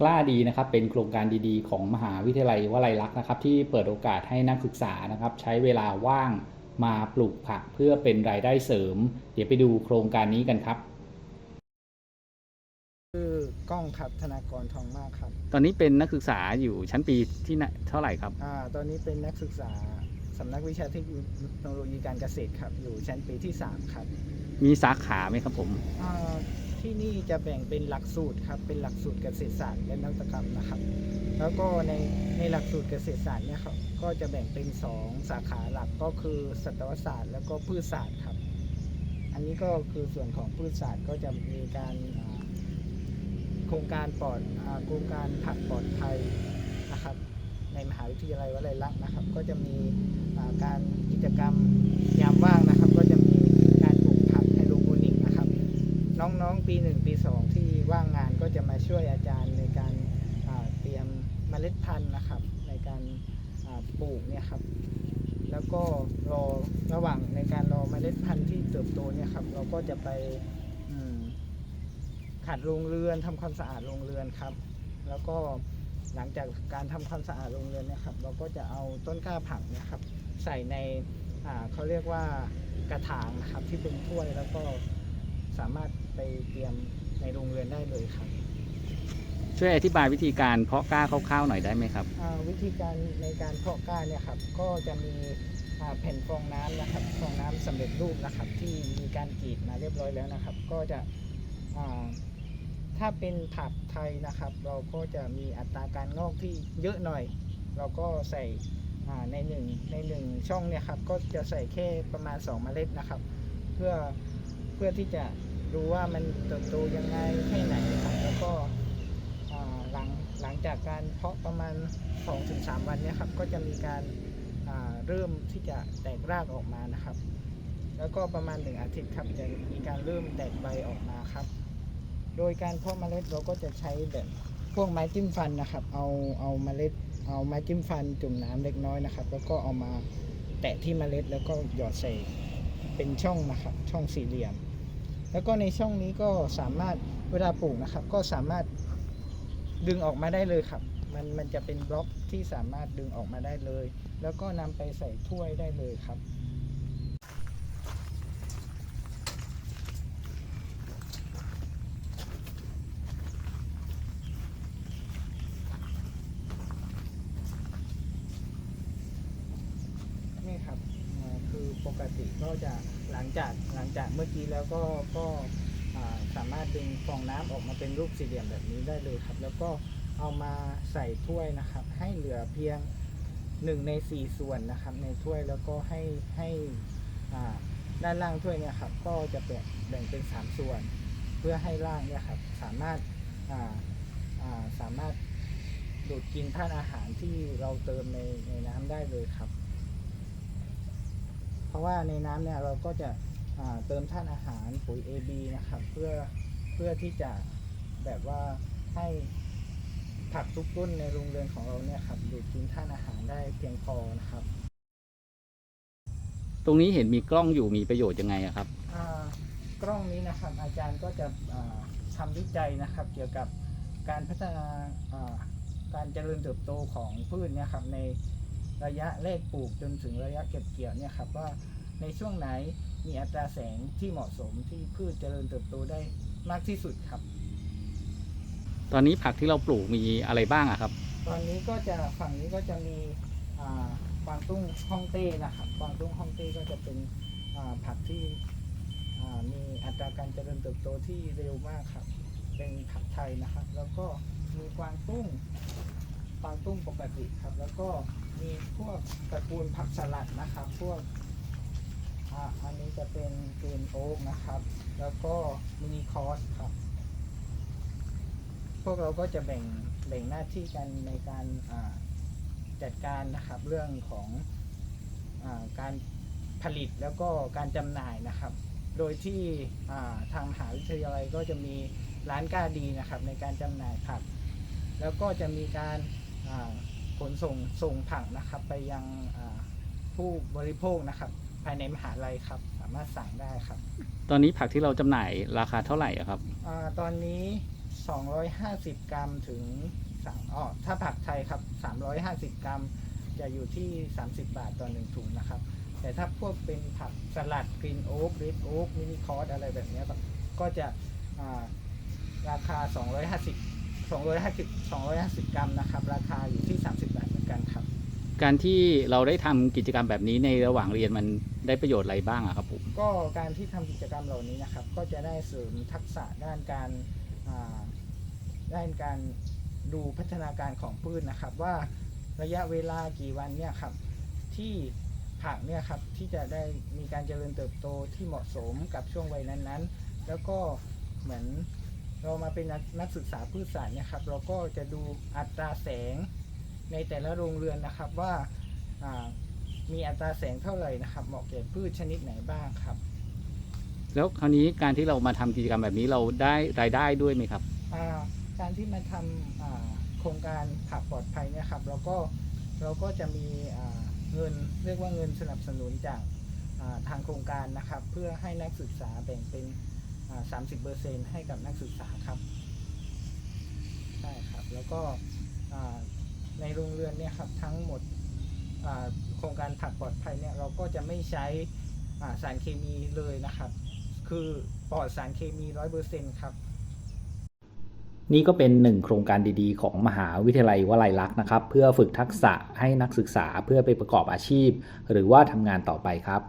กล้าดีนะครับเป็นโครงการดีๆ ของมหาวิทยาลัยวลัยลักษณ์นะครับที่เปิดโอกาสให้นักศึกษานะครับ ใช้เวลาว่างมาปลูกผักเพื่อเป็นรายได้เสริม เดี๋ยวไปดูโครงการนี้กันครับชื่อกล้องครับธนากรทองมากครับตอนนี้เป็นนักศึกษาอยู่ชั้นปีที่เท่าไหร่ครับ อ่าตอนนี้เป็นนักศึกษาสำนักวิชาเทคโนโลยีการเกษตรครับ อยู่ชั้นปีที่ 3 ครับมีสาขาไหมครับผมอ่า ที่นี่จะแบ่งเป็นหลักสูตรครับ เป็นหลักสูตรเกษตรศาสตร์และนวัตกรรมนะครับ แล้วก็ในในหลักสูตรเกษตรศาสตร์เนี่ยครับ ก็จะแบ่งเป็น 2 สาขาหลักก็คือสัตวศาสตร์ แล้วก็พืชศาสตร์ครับ อันนี้ก็คือส่วนของพืชศาสตร์ก็จะมีการโครงการปลอดโครงการผักปลอดภัยนะครับ ในมหาวิทยาลัยวลัยลักษณ์นะครับ ก็จะมีการกิจกรรมยามว่างนะมีการปลูกผักไฮโดรโปนิกนะครับ น้องๆ ปี1ปี2ที่ว่างงานก็จะมาช่วยอาจารย์ในการเตรียมเมล็ดพันธุ์นะครับ ในการปลูกเนี่ยครับ แล้วก็รอระหว่างในการรอเมล็ดพันธุ์ที่เติบโตเนี่ยครับ เราก็จะไปขัดโรงเรือนทำความสะอาดโรงเรือนครับ แล้วก็หลังจากการทำความสะอาดโรงเรือนเนะครับ เราก็จะเอาต้นกล้าผักเนะครับ ใส่ในเขาเรียกว่ากระถางนะครับที่เป็นถ้วยแล้วก็สามารถ ไปเตรียมในโรงเรือนได้เลยครับช่วยอธิบายวิธีการเพาะกล้าคร่าวๆหน่อยได้ไหมครับ อ่าวิธีการในการเพาะกล้าเนี่ยครับก็จะมีอ่าแผ่นฟองน้ำนะครับฟองน้ำสำเร็จรูปนะครับที่มีการกรีดมาเรียบร้อยแล้วนะครับ ก็จะอ่าถ้าเป็นผักไทยนะครับ เราก็จะมีอัตราการงอกที่เยอะหน่อย เราก็ใส่อ่าในหนึ่งในหนึ่งช่องเนี่ยครับก็จะใส่แค่ประมาณ 2 เมล็ดนะครับ เพื่อเพื่อที่จะ ดูว่ามันเติบโตยังไงแค่ไหนนะครับแล้วก็หลังหลังจากการเพาะประมาณ 2-3 วันเนี่ยครับก็จะมีการาเริ่มที่จะแตกรากออกมานะครับ แล้วก็ประมาณ 1 อาทิตย์ครับจะมีการเริ่มแตกใบออกมาครับ โดยการเพาะเมล็ดเราก็จะใช้แบบพวกไม้จิ้มฟันนะครับ เอาเอาเมล็ดเอาไม้จิ้มฟันจุ่มน้ำเล็กน้อยนะครับ แล้วก็เอามาแตะที่เมล็ดแล้วก็หยอดใส่เป็นช่องนะครับ ช่องสี่เหลี่ยม แล้วก็ในช่องนี้ก็สามารถเวลาปลูกนะครับ ก็สามารถดึงออกมาได้เลยครับ มันมันจะเป็นบล็อกที่สามารถดึงออกมาได้เลย แล้วก็นำไปใส่ถ้วยได้เลยครับ นี่ครับอ่าคือป กติก็จะหลังจากหลังจากเมื่อกี้แล้วก็ก็สามารถดึงฟองน้ำออกมาเป็นรูปสี่เหลี่ยมแบบนี้ได้เลยครับ แล้วก็เอามาใส่ถ้วยนะครับ ให้เหลือเพียงหนึ่งในสี่ส่วนนะครับ ในถ้วยแล้วก็ให้ให้ด้านล่างถ้วยเนี่ยครับก็จะแบ่งแบ่งเป็นสามส่วน เพื่อให้ล่างเนี่ยครับสามารถาาสามารถดูดกินธาตุอาหารที่เราเติมในในน้ำได้เลยครับ ราะว่าในน้ำเนี่ยเราก็จะอ่าเติมธาตุอาหารปุ๋ย AB นะครับเพื่อเพื่อที่จะแบบว่าให้ผักทุกต้นในโรงเรือนของเราเนี่ยครับดูดกินธาตุอาหารได้เพียงพอนะครับ ตรงนี้เห็นมีกล้องอยู่มีประโยชน์ยังไงอะครับอ่ากล้องนี้นะครับอาจารย์ก็จะอ่าทำวิจัยนะครับ เกี่ยวกับการพัฒนาอ่าการเจริญเติบโตของพืชเนี่ยครับใน ระยะแรกปลูกจนถึงระยะเก็บเกี่ยวเนี่ยครับว่าในช่วงไหนมีอัตราแสงที่เหมาะสมที่พืชเจริญเติบโตได้มากที่สุดครับ ตอนนี้ผักที่เราปลูกมีอะไรบ้างอะครับ ตอนนี้ก็จะฝั่งนี้ก็จะมีอ่ากวางตุ้งฮ่องเต้นะครับกวางตุ้งฮ่องเต้ก็จะเป็นอ่าผักที่อ่ามีอัตราการเจริญเติบโตที่เร็วมากครับ เป็นผักไทยนะครับ แล้วก็มีกวางตุ้งกวางตุ้งปกติครับ แล้วก็ มีพวกตระกูลผักสลัดนะครับ พวกอ่าอันนี้จะเป็นกรีนโอ๊กนะครับ แล้วก็มินิคอสครับ พวกเราก็จะแบ่งแบ่งหน้าที่กันในการอ่าจัดการนะครับเรื่องของอาการผลิตแล้วก็การจำหน่ายนะครับ โดยที่อ่าทางมหาวิทยาลัยก็จะมีร้านกล้าดีนะครับ ในการจำหน่ายผัก แล้วก็จะมีการอ่า นส่งส่งผักนะครับ ไปยังอ่าผู้บริโภคนะครับ ภายในมหาลัยครับ สามารถสั่งได้ครับ ตอนนี้ผักที่เราจำหน่ายราคาเท่าไหร่อะครับอาตอนนี้ 250 กรัมถึงสามอ๋อถ้าผักไทยครับ 350 กรัม จะอยู่ที่ 30 บาทต่อหนึ่งถุงนะครับ แต่ถ้าพวกเป็นผักสลัดกรีนโอ๊กเรดโอ๊กมินิคอร์สอะไรแบบเนี้ยครับก็จะอ่าราคา 250 250 250 กรัมนะครับ ราคาอยู่ที่ 30 บาทเหมือนกันครับ การที่เราได้ทำกิจกรรมแบบนี้ในระหว่างเรียนมันได้ประโยชน์อะไรบ้างอะครับผมก็การที่ทำกิจกรรมเหล่านี้นะครับ ก็จะได้เสริมทักษะด้านการอ่าด้านการดูพัฒนาการของพืชนะครับ ว่าระยะเวลากี่วันเนี่ยครับที่ผักเนี่ยครับที่จะได้มีการเจริญเติบโตที่เหมาะสมกับช่วงวัยนั้นๆ แล้วก็เหมือน เรามาเป็นนักนักศึกษาพืชศาสตร์เนี่ยครับ เราก็จะดูอัตราแสงในแต่ละโรงเรือนนะครับว่าอ่ามีอัตราแสงเท่าไหร่นะครับ เหมาะแก่พืชชนิดไหนบ้างครับ แล้วคราวนี้การที่เรามาทำกิจกรรมแบบนี้เราได้รายได้ด้วยไหมครับอ่าการที่มาทำอ่าโครงการผักปลอดภัยเนี่ยครับเราก็เราก็จะมีอ่าเงินเรียกว่าเงินสนับสนุนจากอ่าทางโครงการนะครับ เพื่อให้นักศึกษาแบ่งเป็น สามสิบเปอร์เซ็นให้กับนักศึกษาครับ ใช่ครับ แล้วก็ในโรงเรือนเนี่ยครับทั้งหมดโครงการผักปลอดภัยเนี่ยเราก็จะไม่ใช้สารเคมีเลยนะครับ คือปลอดสารเคมีร้อยเปอร์เซ็นครับนี่ก็เป็นหนึ่งโครงการดีๆ ของมหาวิทยาลัยวลัยลักษณ์นะครับ เพื่อฝึกทักษะให้นักศึกษาเพื่อไปประกอบอาชีพ หรือว่าทำงานต่อไปครับ